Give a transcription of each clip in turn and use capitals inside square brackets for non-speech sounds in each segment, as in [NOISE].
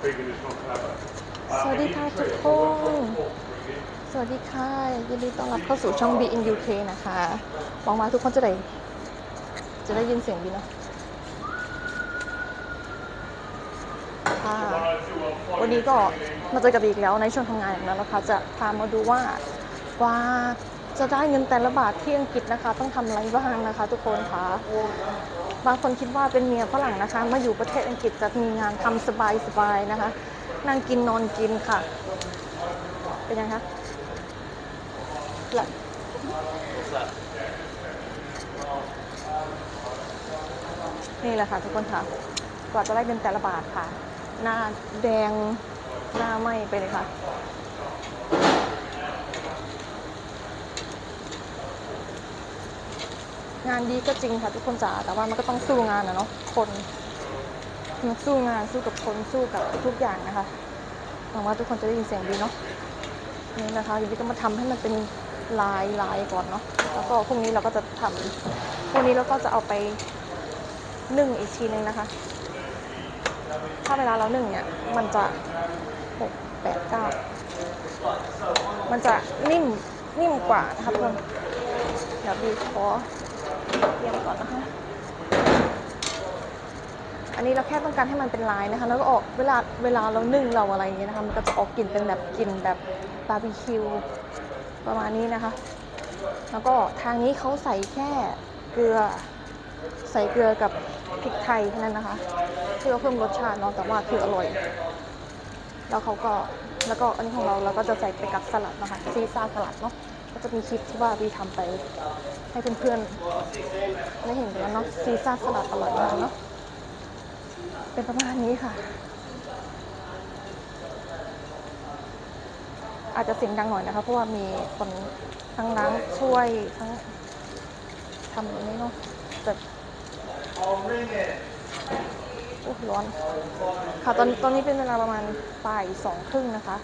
สวัสดีค่ะทุกคน สวัสดีค่ะ ยินดีต้อนรับเข้าสู่ช่อง B in UK นะคะหวังว่าทุกคนจะได้ จะได้ยินเสียงดีเนาะค่ะวันนี้ก็มาเจอกับอีกแล้วในช่วงทำงานอย่างนั้นนะคะ จะพามาดูว่าว่าจะได้เงินแต่ละบาทที่อังกฤษนะคะ ต้องทำอะไรบ้างนะคะ ทุกคนค่ะ บางคนคิดว่าเป็นเมียฝรั่งนะคะ มาอยู่ประเทศอังกฤษจะมีงานทำสบายๆนะคะ นั่งกินนอนกินค่ะ เป็นยังไงคะละนี่แหละค่ะทุกคนค่ะ กว่าจะได้เป็นแต่ละบาทค่ะ หน้าแดงหน้าไหมไปเลยค่ะ งานดีก็จริงค่ะทุกคนจ๋าแต่ว่ามันก็ต้องสู้งานนะเนาะคนมันสู้งานสู้กับคนสู้กับทุกอย่างนะคะหวังว่าทุกคนจะได้ยินเสียงดีเนาะนี่นะคะอยู่ที่ก็มาทำให้มันเป็นลายลายก่อนเนาะแล้วก็พรุ่งนี้เราก็จะทำพรุ่งนี้เราก็จะเอาไปนึ่งอีกทีนึงนะคะ ถ้าเวลาเรานึ่งเนี่ย มันจะหกแปดเก้ามันจะนิ่มนิ่มกว่านะคะทุกคนเดี๋ยวดีขอ เตรียมก่อนนะคะ อันนี้เราแค่ต้องการให้มันเป็นลายนะคะ แล้วก็ออกเวลาเวลาเรานึ่งเราอะไรอย่างเงี้ยนะคะ มันก็จะออกกลิ่นเป็นแบบกลิ่นแบบบาร์บีคิวประมาณนี้นะคะ แล้วก็ทางนี้เขาใส่แค่เกลือ ใส่เกลือกับพริกไทยแค่นั้นนะคะ เพื่อเพิ่มรสชาติเนาะแต่ว่าคืออร่อย แล้วเขาก็แล้วก็อันนี้ของเราเราก็จะใส่ไปกับสลัดนะคะซีซ่าสลัดเนาะ ก็จะมีคลิปที่ว่าบีทำไปให้เพื่อนๆได้เห็นกันเนาะซีซ่าสลัดอร่อยมากเนาะเป็นประมาณนี้ค่ะ อาจจะเสียงดังหน่อยนะคะ เพราะว่ามีคนทั้งล้างช่วยทั้งทำแบบนี้เนาะแต่โอ้ร้อน ค่ะตอนตอนนี้เป็นเวลาประมาณบ่ายสองครึ่งนะคะ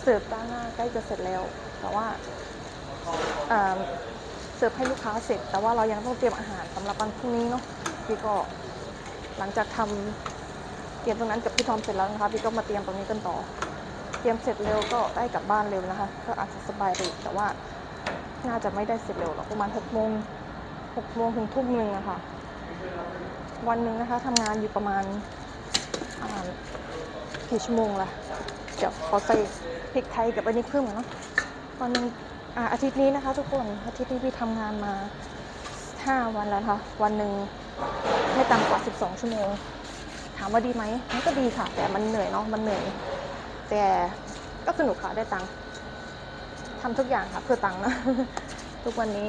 เสิร์ฟด้านหน้าใกล้จะเสร็จแล้ว แต่ว่า เสิร์ฟให้ลูกค้าเสร็จ แต่ว่าเรายังต้องเตรียมอาหารสำหรับวันพรุ่งนี้เนาะพี่ก็หลังจากทำเตรียมตรงนั้นกับพี่ทอมเสร็จแล้วนะคะพี่ก็มาเตรียมตรงนี้กันต่อ เตรียมเสร็จเร็วก็ได้กลับบ้านเร็วนะคะ ก็อาจจะสบายไปแต่ว่าน่าจะไม่ได้เสร็จเร็วหรอกประมาณหกโมงหกโมงถึงทุ่มหนึ่งอะค่ะวันหนึ่งนะคะทำงานอยู่ประมาณกี่ชั่วโมงละเดี๋ยวขอใส่พริกไทยกับอันนี้เพิ่มหน่อยเนาะวันนึง อาทิตย์นี้นะคะทุกคนอาทิตย์นี้พี่ทำงานมา 5 วันแล้วนะคะวันหนึ่งไม่ต่ำกว่า 12 ชั่วโมง ถามว่าดีไหมมันก็ดีค่ะ แต่มันเหนื่อยเนาะมันเหนื่อย แต่ก็สนุกค่ะได้ตังค์ทำทุกอย่างค่ะเพื่อตังค์นะทุกวันนี้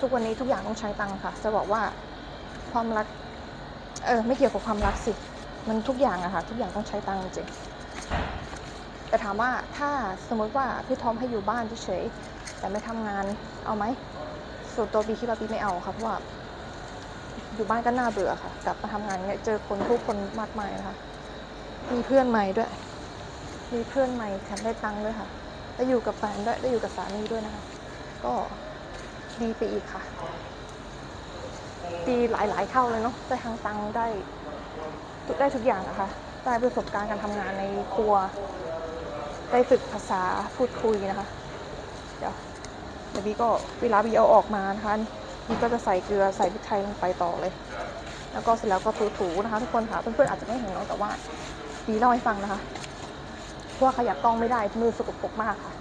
ทุกวันนี้ทุกอย่างต้องใช้ตังค์ค่ะ จะบอกว่าความรัก เออไม่เกี่ยวกับความรักสิ มันทุกอย่างอะค่ะ ทุกอย่างต้องใช้ตังค์จริง แต่ถามว่าถ้าสมมติว่าพี่ทอมให้อยู่บ้านเฉยๆแต่ไม่ทำงานเอาไหมส่วนตัวบีคิดว่าบีไม่เอาค่ะเพราะว่า อยู่บ้านก็น่าเบื่อค่ะ กลับมาทำงานเนี่ยเจอคนผู้คนมากมายนะคะมีเพื่อนใหม่ด้วย มีเพื่อนใหม่แถมได้ตังค์ด้วยค่ะได้อยู่กับแฟนด้วยได้อยู่กับสามีด้วยนะคะ ก็ดีไปอีกค่ะดีหลาย ๆ เท่าเลยเนาะได้ทั้งตังค์ได้ได้ทุกอย่างนะคะได้ประสบการณ์การทำงานในครัว ได้ฝึกภาษาพูดคุยนะคะ เดี๋ยวเดี๋ยวบีก็เวลาบีเอาออกมานะคะบีก็จะใส่เกลือใส่พริกไทยลงไปต่อเลย แล้วก็เสร็จแล้วก็ถูๆนะคะ ทุกคนค่ะเพื่อนๆอาจจะไม่เห็นเนาะแต่ว่าบีเล่าให้ฟังนะคะเพราะว่าขยับกล้องไม่ได้มือสกปรกมากค่ะ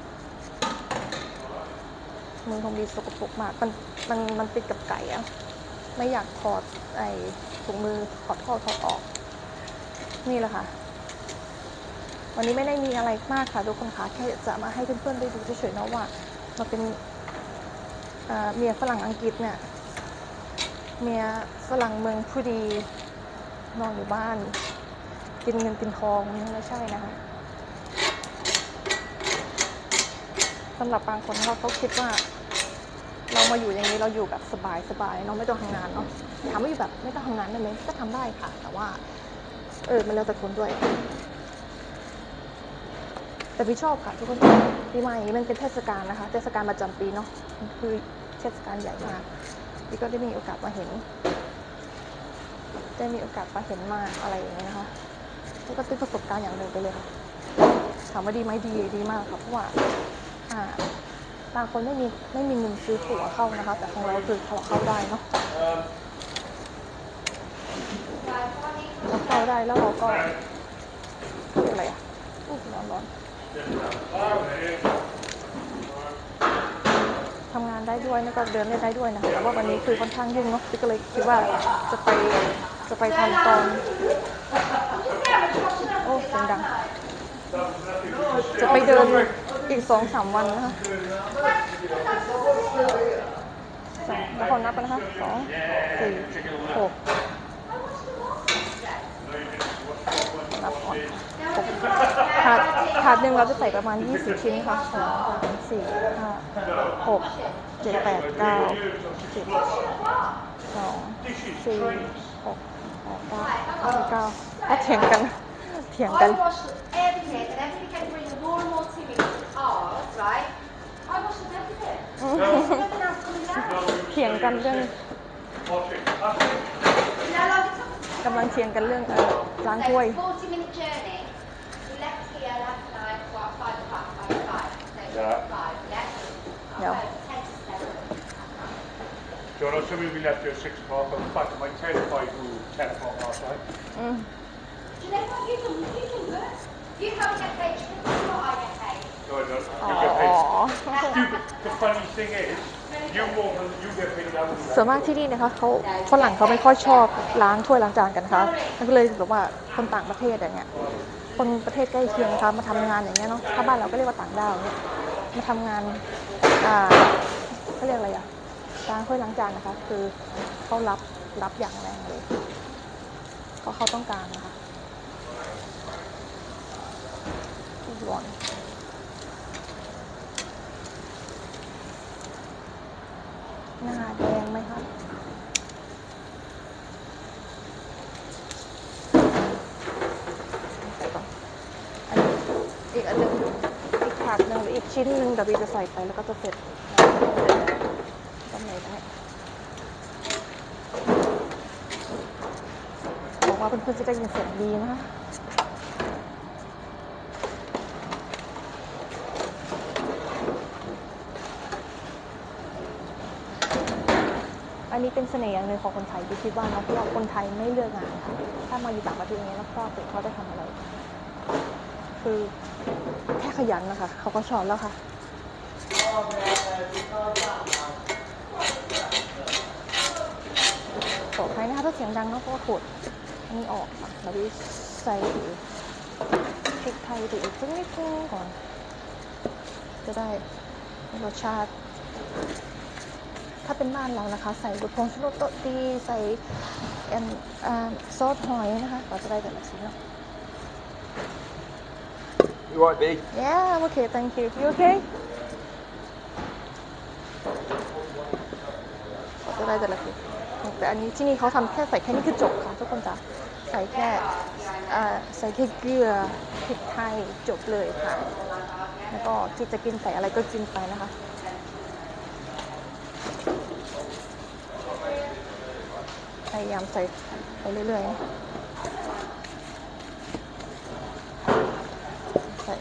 มือของบีสกปรกมาก มัน มัน มันติดกับไก่อะไม่อยากถอดไอ้ถุงมือถอดท่อถอดออก นี่แหละค่ะ วันนี้ไม่ได้มีอะไรมากค่ะทุกคนคะแค่จะมาให้เพื่อนๆได้ดูเฉยๆเนาะว่าเราเป็นเมียฝรั่งอังกฤษเนี่ยเมียฝรั่งเมืองผู้ดีนอนอยู่บ้าน กินเงินกินทองไม่ใช่นะคะสำหรับบางคนเขาเขาคิดว่า เรามาอยู่อย่างนี้เราอยู่แบบสบายๆเนาะไม่ต้องทำงานเนาะถามว่าอยู่แบบไม่ต้องทำงานได้ไหมก็ทำได้ค่ะ แต่ว่า เออมันแล้วแต่คนด้วย แต่พี่ชอบค่ะทุกคนปีใหม่มันเป็นเทศกาลนะคะ เทศกาลประจำปีเนาะมันคือเทศกาลใหญ่มากพี่ก็ได้มีโอกาสมาเห็น ได้มีโอกาสมาเห็นมาอะไรอย่างเงี้ยนะคะแล้วก็เป็นประสบการณ์อย่างหนึ่งไปเลยค่ะถามว่าดีไหมดีดีมากค่ะเพราะว่าอ่าบางคนไม่มีไม่มีเงินซื้อตั๋วเข้านะคะ แต่ของเราคือเขาเข้าได้เนาะเราเข้าได้แล้วเราก็เรียกอะไรอะอุ๊ยร้อนร้อน ทำงานได้ด้วยแล้วก็เดินเล่นได้ด้วยนะคะแต่ว่าวันนี้คือค่อนข้างยุ่งเนาะพี่ก็เลยคิดว่าจะไปจะไปทำตอนโอ้เสียงดัง จะไปเดินอีกสองสามวันนะคะสองแล้วคนนับกันนะคะสองสี่หก นับก่อนถาดถาดหนึ่งเราจะใส่ประมาณ 20 ชิ้นค่ะสองสามสี่ห้าหกเจ็ดแปดเก้าสิบสองสี่หกแปดเก้าเก้าแล้วเถียงกันเถียงกัน เถียงกันเรื่อง กำลังเถียงกันเรื่องเอ่อล้างถ้วย a 40 minute journey. We left here last night, what, 5 o'clock, 5 o'clock. So, Yeah. 5, yeah? Yeah. So, 10 to 7. Do you know somebody we left here at six o'clock? I was back at my ten five to ten o'clock last night. อืม Do you know what you can, you can work? You have to get paid, you can do what I get paid. No, I don't. อ๋ You get paid. อ [LAUGHS] Stupid. The funny thing is, ส่วนมากที่นี่นะคะเขาฝรั่งเขาไม่ค่อยชอบล้างถ้วยล้างจานกันค่ะมันก็เลยแบบว่าคนต่างประเทศอย่างเงี้ย คนประเทศใกล้เคียงนะคะมาทำงานอย่างเงี้ยเนาะถ้าบ้านเราก็เรียกว่าต่างด้าวเนี่ยมาทำงานอ่าเขาเรียกอะไรอะล้างถ้วยล้างจานนะคะ คือเขารับรับอย่างแรงเลยเพราะเขาต้องการนะคะร้อน หน้าแดงไหมคะอันนี้อีกอันหนึ่งอีกถาดหนึ่งหรืออีกชิ้นหนึ่งเดี๋ยวบีจะใส่ไปแล้วก็จะเสร็จต้มไหนได้บอกว่าเพื่อนๆจะได้ยินเสียงดีนะคะ อันนี้ เสน่ห์อย่างหนึ่งของคนไทยที่คิดว่านะเพราะว่าคนไทยไม่เลือกงานค่ะถ้ามาอยู่ต่างประเทศอย่างเงี้ยแล้วก็เกิดเขาได้ทำอะไร คือแค่ขยันนะคะ เขาก็ชอบแล้วค่ะขออภัยนะคะถ้าเสียงดังนาะเพราะว่าขดอันนี้ออกค่ะแล้ววิใส่พริกไทยไปอีกสักนิดนึงก่อน จะได้รสชาติ ถ้าเป็นบ้านเรานะคะ ใส่บุพงชูรสโต๊ะตีใส่เอ็มอ่าซอสหอยนะคะเราจะได้แต่ละชิ้นเนาะ You right, big? Yeah I'm okay thank you you okay เราจะได้แต่ละชิ้นแต่อันนี้ที่นี่เขาทำแค่ใส่แค่นี้คือจบค่ะทุกคนจะใส่แค่อ่าใส่แค่เกลือพริกไทยจบเลยค่ะ แล้วก็ที่จะกินใส่อะไรก็กินไปนะคะ ยายามใส่ไปเรื่อยๆใส่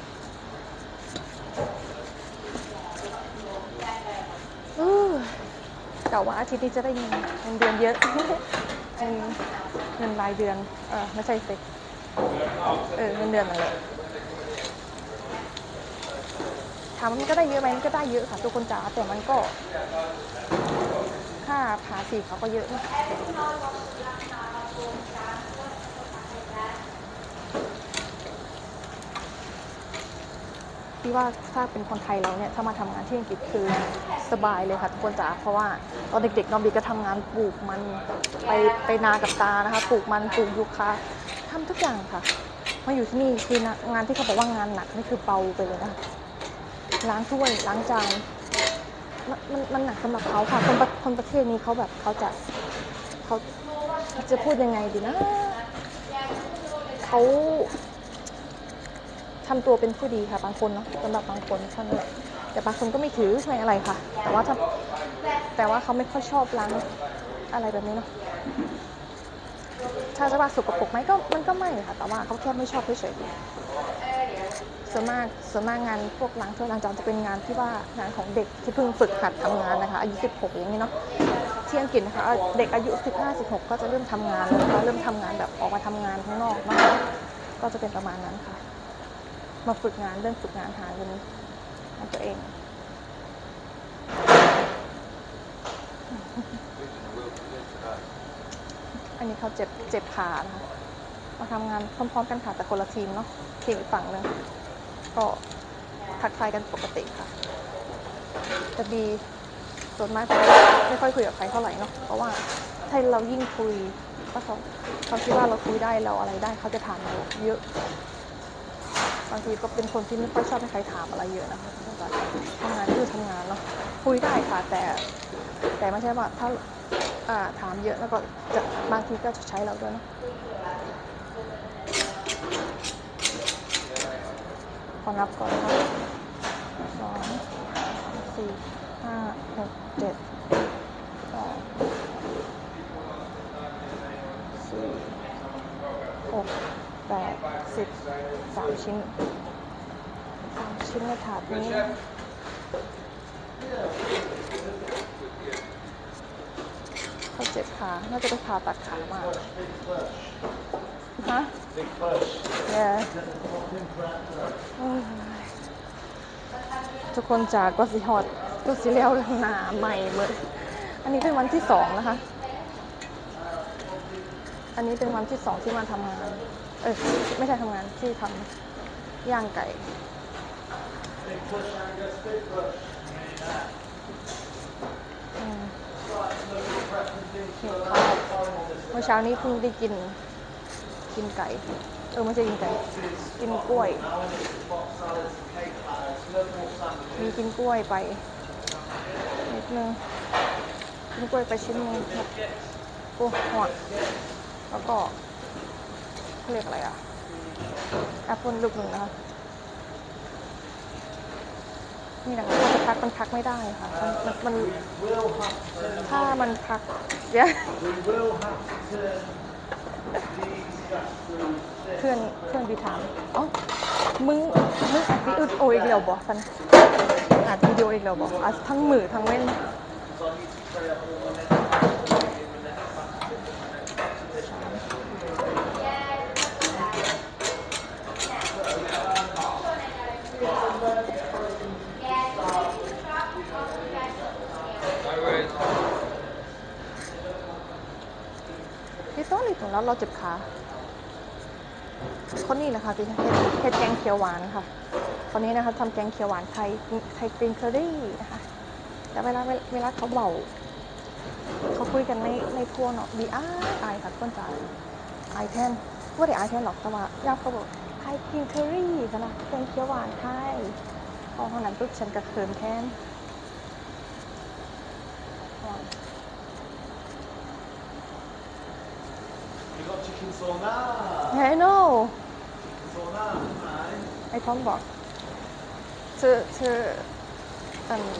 อู้กะว่าอาทิตย์นี้จะได้เงินเงินเดือนเยอะเงินเงินรายเดือน เออไม่ใช่สิเออเงินเดือนนั่นแหละถามว่ามันก็ได้เยอะไหมมันก็ได้เยอะค่ะทุกคนจ๋าแต่มันก็ ค่าภาษีเขาก็เยอะนะพี่ว่าถ้าเป็นคนไทยเราเนี่ยถ้ามาทำงานที่อังกฤษคือสบายเลยค่ะทุกคนจ๋าเพราะว่าตอนเด็กๆน้องบีก็ทำงานปลูกมันไปไปนากับตานะคะปลูกมันปลูกยูคาทำทุกอย่างค่ะ มาอยู่ที่นี่คืองานที่เขาบอกว่างานหนักนี่คือเบาไปเลยนะล้างถ้วยล้างจาน มันมันมันหนักสำหรับเขาค่ะ คนประคนประเทศนี้เขาแบบเขาจะเขาจะพูดยังไงดีนะเขาทำตัวเป็นผู้ดีค่ะ บางคนเนาะสำหรับบางคนเท่านั้นแหละแต่บางคนก็ไม่ถือไม่อะไรค่ะ แต่ว่าถ้าแต่ว่าเขาไม่ค่อยชอบล้างอะไรแบบนี้เนาะถ้าจะว่าสกปรกไหมก็มันก็ไม่ค่ะ แต่ว่าเขาแค่ไม่ชอบเฉยๆ ส่วนมากส่วนมากงานพวกล้างถ้วยล้างจานจะเป็นงานที่ว่างานของเด็กที่เพิ่งฝึกหัดทำงานนะคะอายุ 16 อย่างนี้เนาะที่อังกฤษนะคะเด็กอายุ 15 16 ก็จะเริ่มทำงานแล้วนะคะเริ่มทำงานแบบออกมาทำงานข้างนอกนะคะก็จะเป็นประมาณนั้นค่ะ มาฝึกงานเริ่มฝึกงานหาเงินของตัวเองอันนี้เขาเจ็บเจ็บขานะคะมาทำงานพร้อมๆกันค่ะแต่คนละทีมเนาะทีมอีกฝั่งหนึ่ง ก็ทักทายกันปกติค่ะแต่บีส่วนมากจะไม่ค่อยคุยกับใครเท่าไหร่เนาะเพราะว่าถ้าเรายิ่งคุยก็เขาเขาคิดว่าเราคุยได้เราอะไรได้เขาจะถามเราเยอะบางทีก็เป็นคนที่ไม่ค่อยชอบให้ใครถามอะไรเยอะนะคะทำงานคือทำงานเนาะคุยได้ค่ะแต่ แต่ไม่ใช่ว่าถ้าถามเยอะแล้วก็จะบางทีก็จะใช้เราด้วยเนอะ ขอนับก่อนนะคะสองสี่ห้าหกเจ็ดแปดสี่หกแปดสิบสามชิ้นสามชิ้นในถาดนี้เขาเจ็บขา น่าจะไปผ่าตัดขามา ฮะ yeah โอ้ยทุกคนจากก็สิฮอดก็สิเลี้ยวหนาใหม่เหมือนอันนี้เป็นวันที่สองนะคะ อันนี้เป็นวันที่สองที่มาทำงาน เออไม่ใช่ทำงานที่ทำย่างไก่อืมหิวข้าวเมื่อเช้านี้เพิ่งได้กิน กินไก่ เออไม่ใช่กินไก่ กินกล้วย มีกินกล้วยไปนิดนึงกินกล้วยไปชิ้นนึงโอ้หอดแล้วก็เขาเรียกอะไรอะแอปเปิลลูกหนึ่งนะคะนี่นะคะถ้าจะพักมันพักไม่ได้ค่ะ มันมันมนถ้ามันพักเดี๋ย เพื่อนเพื่อนบีถามเอ้ามึงมึงอัดวิดีโออีกแล้วบอกสันอัดวิดีโออีกแล้วบอกอัดทั้งมือทั้งเว้นพี่ต้นนี่ถึงแล้วเราเจ็บขา คนนี้นะคะที่เฮ็ดเฮ็ดแกงเขียวหวานค่ะคนนี้นะคะทำแกงเขียวหวานไทยไทยกรีนเคอรี่นะคะแต่เวลาเวลาเขาเบาเขาคุยกันในในครัวเนาะดีอายอายค่ะต้นจ่ายอายแทนว่าได้อายแทนหรอกแต่ว่าย่าเขาบอกไทยกรีนเคอรี่กันนะแกงเขียวหวานไทยพอเท่านั้นปุ๊บฉันก็เขินแทน You got chicken sauna. ไอ้ทอมบอกเธอเธออืม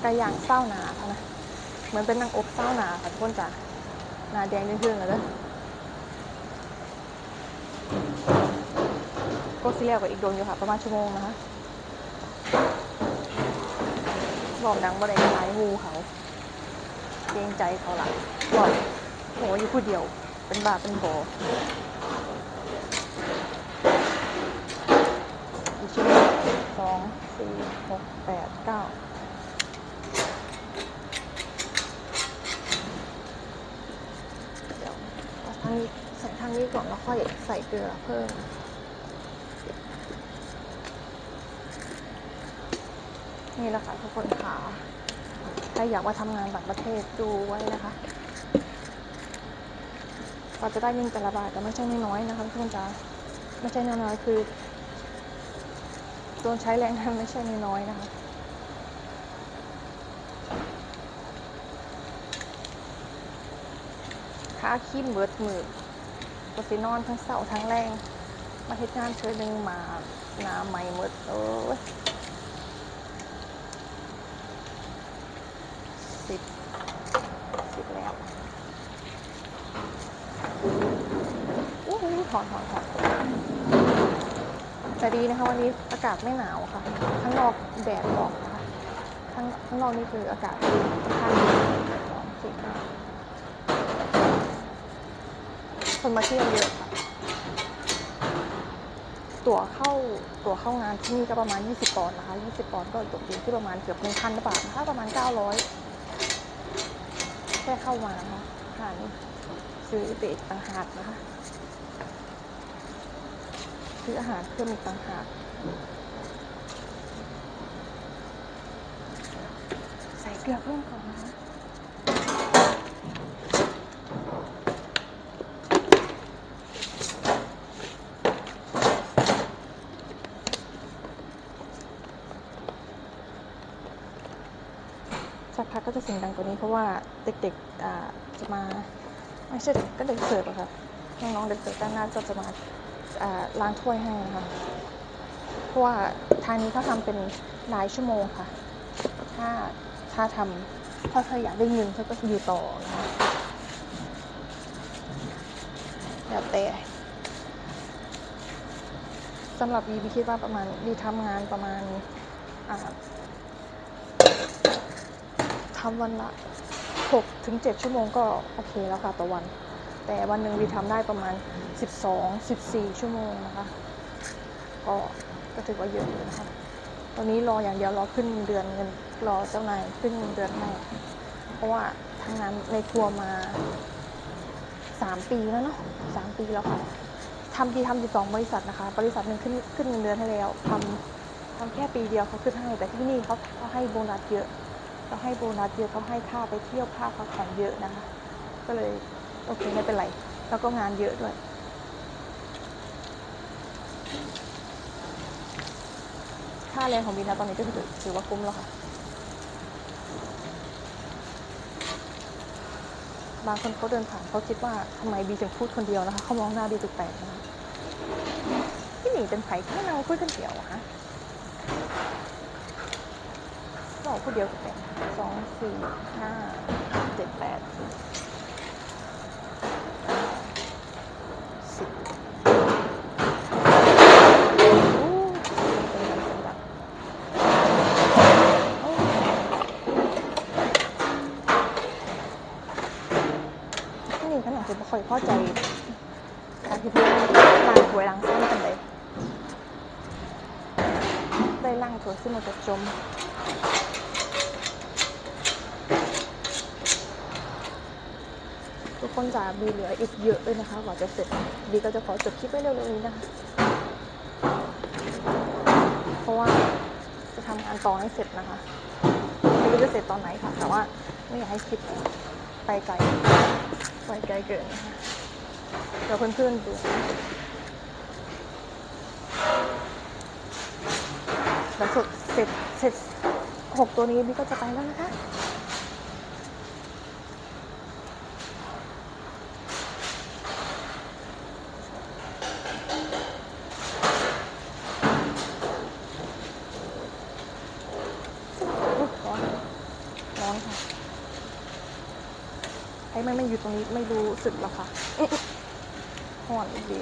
ไก่ย่างเศร้าหนาค่ะนะเหมือนเป็นนางอบเศร้าหนาค่ะทุกคนจ้ะหนาแดงขึ้นๆเลยเด้อก็ซีเรียลกับอีกโดนอยู่ค่ะ ประมาณชั่วโมงนะคะบอกดังบ่ได้ขายงูเขาเกรงใจเขาละบอกโหอยู่ผู้เดียว เป็นบาเป็นโบ อีกชิ้นหนึ่ง สองสี่หกแปดเก้าเดี๋ยวเอาทางนี้ใส่ทางนี้ก่อนแล้วค่อยใส่เกลือเพิ่มนี่แหละค่ะทุกคนค่ะใครอยากมาทำงานต่างประเทศดูไว้นะคะก็จะได้เงินแต่ละบาทแต่ไม่ใช่น้อยๆนะคะทุกคนจ้าไม่ใช่น้อยๆคือ โดนใช้แรงงานไม่ใช่น้อยนะคะค้าขี้มเบิดมือก็สินอนทั้งเสาทั้งแรง มาเฮ็ดงานเชิญหนึ่งมาหนาใหม่หมดโอ้ยสิบสิบแล้วถอนถอนถอน แต่ดีนะคะวันนี้อากาศไม่หนาวค่ะ ข้างนอกแดดออกนะคะข้างข้างนอกนี่คืออากาศค่อนข้างดีสองสี่ห้าคนมาเที่ยวเยอะค่ะ ตั๋วเข้าตั๋วเข้างานที่นี่ก็ประมาณ 20ปอนด์นะคะ 20ปอนด์ก็ตกอยู่ที่ประมาณเกือบ1,000บาทนะคะประมาณ 900แค่เข้ามานะคะผ่านซื้อเบรกต่างหากนะคะ ซื้ออาหารเพิ่มอีกต่างหากใส่เกลือเพิ่มก่อนนะสักพักก็จะเสียงดังกว่านี้เพราะว่าเด็กๆจะมาไม่ใช่เด็กก็เด็กเสิร์ฟอะค่ะน้องๆเด็กเสิร์ฟด้านหน้าก็จะมา ล้างถ้วยให้นะคะเพราะว่าทางนี้เขาทำเป็นรายชั่วโมงค่ะ ถ้าถ้าทำถ้าเธออยากได้เงินเธอก็อยู่ต่อนะคะแล้วแต่สำหรับวีบีคิดว่าประมาณวีทำงานประมาณทำวันละ6ถึง7ชั่วโมงก็โอเคแล้วค่ะต่อวัน แต่วันหนึ่งวีทำได้ประมาณ 12 14 ชั่วโมงนะคะ ก็ก็ถือว่าเยอะอยู่นะคะตอนนี้รออย่างเดียวรอขึ้นเดือนเงินรอเจ้านายขึ้นเงินเดือนให้เพราะว่าทำงานในครัวมา 3 ปีแล้วเนาะ3ปีแล้วค่ะทำทีทำอยู่สองบริษัทนะคะ บริษัทหนึ่งขึ้นขึ้นเงินเดือนให้แล้วทำทำแค่ปีเดียวเขาขึ้นให้แต่ที่นี่เขาเขาให้โบนัสเยอะเขาให้โบนัสเยอะเขาให้ค่าไปเที่ยวค่าพักผ่อนเยอะนะคะ ก็เลย โอเคไม่เป็นไร แล้วก็งานเยอะด้วย ค่าแรงของบีนะตอนนี้ก็ถือถือว่าคุ้มแล้วค่ะ บางคนเขาเดินผ่านเขาคิดว่าทำไมบีถึงพูดคนเดียวนะคะเขามองหน้าบีแปลกๆนะคะพี่หนีเป็นไผ่ที่นั่งพูดคนเดียวอะคะสองผู้เดียวกับแปดสองสี่ห้าเจ็ดแปดสิบโอ้เป็นแบบเป็นแบบโอ้ที่นี่ขนาดจะไม่ ค่อยเข้าใจการที่เพื่นล้างถ้วยล้างซ้ำกันเลยได้ล้างถ้วยซึ่งมันจะจมทุกคนจ๋าบีเหลืออีกเยอะเลยนะคะกว่าจะเสร็จบีก็จะขอจบคลิปไว้เร็วๆนี้นะคะเพราะว่าจะทำงานต่อให้เสร็จนะคะไม่รู้จะเสร็จตอนไหนค่ะ แต่ว่าไม่อยากให้คลิป ไปไกลไปไกลเกินเดี๋ยวเพื่อนๆดูหลังสุดเสร็จเสร็จหกตัวนี้บีก็จะไปแล้วนะคะร้อนร้อนค่ะ ใครไม่ไม่อยู่ตรงนี้ไม่รู้สึกหรอคะหออื้อร้อนดี